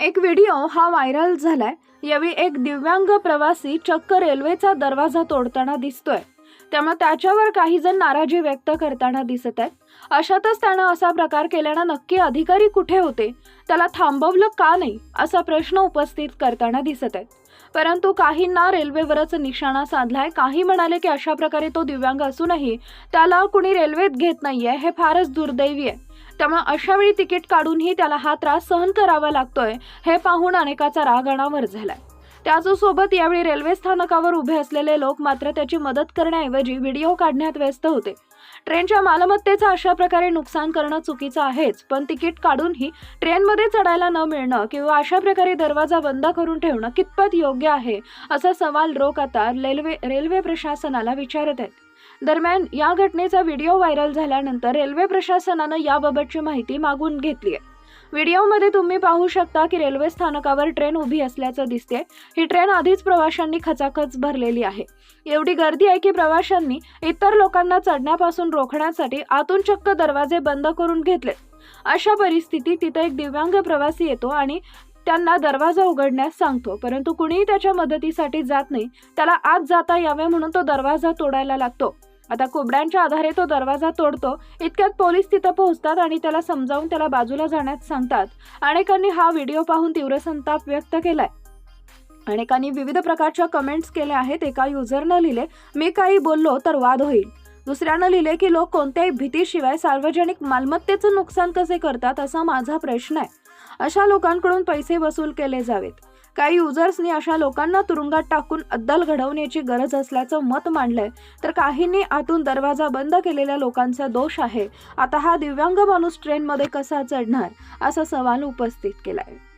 एक व्हिडिओ हा व्हायरल झालाय. यावेळी एक दिव्यांग प्रवासी चक्क रेल्वेचा दरवाजा तोडताना दिसतोय. त्यामुळे त्याच्यावर काही जण नाराजी व्यक्त करताना दिसत आहेत. अशातच त्यानं असा प्रकार केल्यानं नक्की अधिकारी कुठे होते? त्याला थांबवलं का नाही? असा प्रश्न उपस्थित करताना दिसत आहेत. परंतु काहींना रेल्वेवरच निशाणा साधलाय. काही म्हणाले की अशा प्रकारे तो दिव्यांग असूनही त्याला कुणी रेल्वेत घेत नाहीये. हे फारच दुर्दैवी आहे. त्यामुळे अशा वेळी तिकीट काढूनही त्याला हा त्रास सहन करावा लागतोय. हे पाहून अनेकाचा राग अनावर झालाय. त्याचसोबत यावेळी रेल्वे स्थानकावर उभे असलेले लोक मात्र त्याची मदत करण्याऐवजी व्हिडिओ काढण्यात व्यस्त होते. ट्रेनच्या मालमत्तेचं अशा प्रकारे नुकसान करणं चुकीचं आहेच पण तिकीट काढूनही ट्रेनमध्ये चढायला न मिळणं किंवा अशा प्रकारे दरवाजा बंद करून ठेवणं कितपत योग्य आहे असा सवाल लोक आता रेल्वे रेल्वे प्रशासनाला विचारत आहेत. दरम्यान या घटनेचा व्हिडिओ व्हायरल झाल्यानंतर रेल्वे प्रशासनानं याबाबतची माहिती मागून घेतली आहे. व्हिडिओमध्ये तुम्ही पाहू शकता की रेल्वे स्थानकावर ट्रेन उभी असल्याचं दिसते ही ट्रेन आधीच प्रवाशांनी खचाखच भरलेली आहे. एवढी गर्दी आहे की प्रवाशांनी इतर लोकांना चढण्यापासून रोखण्यासाठी आतून चक्क दरवाजे बंद करून घेतले अशा परिस्थितीत तिथे एक दिव्यांग प्रवासी येतो आणि त्यांना दरवाजा उघडण्यास सांगतो. परंतु कुणीही त्याच्या मदतीसाठी जात नाही. त्याला आत जाता यावे म्हणून तो दरवाजा तोडायला लागतो. आता कोबड्यांच्या आधारे तो दरवाजा तोडतो इतक्यात पोलीस तिथं पोहोचतात आणि त्याला समजावून त्याला बाजूला जाण्यास सांगतात. अनेकांनी हा व्हिडिओ पाहून तीव्र संताप व्यक्त केलाय. अनेकांनी विविध प्रकारच्या कमेंट्स केल्या आहेत एका युजरनं लिहिले मी काही बोललो तर वाद होईल. दुसऱ्यानं लिहिले की लोक कोणत्याही भीतीशिवाय सार्वजनिक मालमत्तेचं नुकसान कसे करतात असा माझा प्रश्न आहे. अशा लोकांकडून पैसे वसूल केले जावेत. काही युजर्सनी अशा लोकांना तुरुंगात टाकून अद्दल घडवण्याची गरज असल्याचं मत मांडलंय. तर काहींनी आतून दरवाजा बंद केलेल्या लोकांचा दोष आहे. आता हा दिव्यांग माणूस ट्रेनमध्ये कसा चढणार? असा सवाल उपस्थित केलाय.